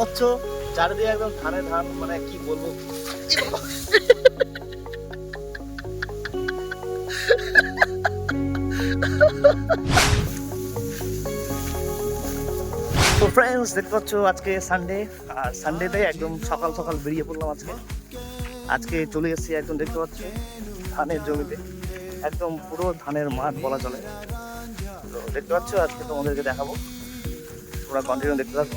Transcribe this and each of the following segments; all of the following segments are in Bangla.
পাচ্ছ চারিদিকে একদম ধানে ধান মানে কি বলব? তো ফ্রেন্ডস দেখতে পাচ্ছ আজকে সানডে আর সানডেতে একদম সকাল সকাল বেরিয়ে পড়লাম আজকে। আজকে চলে এসেছি একদম দেখতে পাচ্ছ, ধানের জমিতে। একদম পুরো ধানের মাঠ বলা চলে। তো দেখতে পাচ্ছ, আজকে তোমাদেরকে দেখাবো। তোমরা কন্টিনিউ দেখতে থাকো।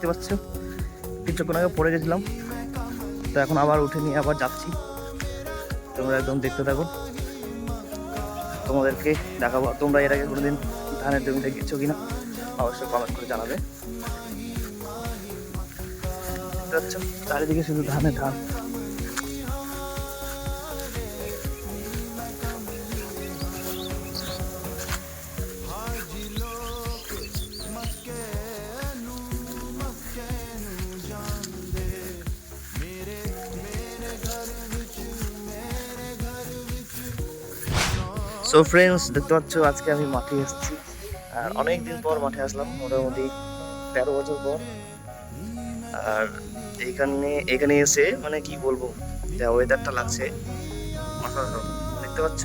দেখতে পাচ্ছ? কিছুক্ষণ আগে পড়ে গেছিলাম। তো এখন আবার উঠে নিয়ে আবার যাচ্ছি। তোমরা একদম দেখতে থাকো। তোমাদেরকে দেখাবো। তোমরা এর আগে কোনোদিন ধানের জমিতে গেছো কিনা, অবশ্যই কমেন্ট করে জানাবে। চারিদিকে শুধু ধানের ধান। সো ফ্রেন্ডস দেখতে পাচ্ছ, আজকে আমি মাঠে এসেছি। আর অনেক দিন পর মাঠে আসলাম, মোটামুটি তেরো বছর পর। আর এইখানে এখানে এসে মানে কি বলব, যা ওয়েদারটা লাগছে দেখতে পাচ্ছ?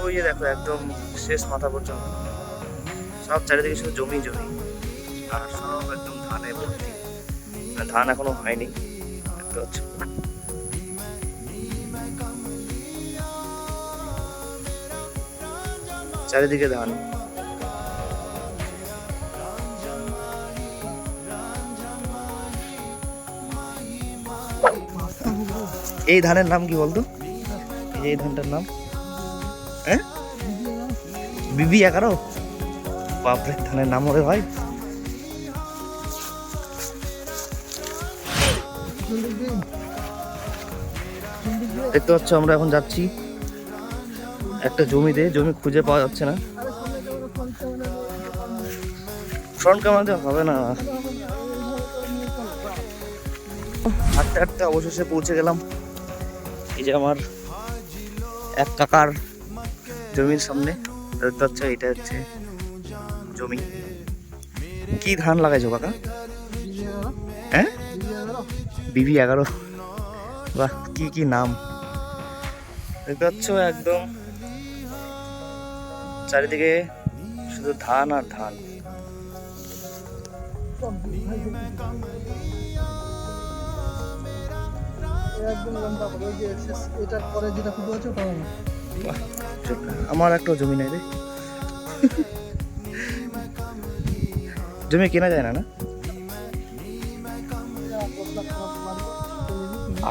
ওই যে দেখো, একদম শেষ মাথা পর্যন্ত। সব চারিদিকে শুধু জমি জমি। আর সব একদম ধানে ভর্তি। ধান এখনও হয়নি। দেখতে পাচ্ছ? চারিদিকে ধান এই ধানের নাম কি বলতো? এই ধানটার নাম? বিবি এগারো? বাপরে, ধানের নাম ওরে ভাই। দেখতে পাচ্ছ, আমরা এখন যাচ্ছি। একটা জমিতে জমি খুঁজে পাওয়া যাচ্ছে না। ফ্রন্ট ক্যামেরাতে হবে না। হাঁটতে হাঁটতে অবশেষে পৌঁছে গেলাম। এই যে আমার এক কাকার জমির সামনে। দেখতে পাচ্ছ এটা হচ্ছে জমি। কি ধান লাগাইছো কাকা? হ্যাঁ? বিবি এগারো। বাহ, কি কি নাম? দেখতে পাচ্ছ একদম চারিদিকে শুধু ধান আর ধান আমার। একটা জমি নাই রে জমি কেনা যায় না না।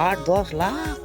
আট, দশ লাখ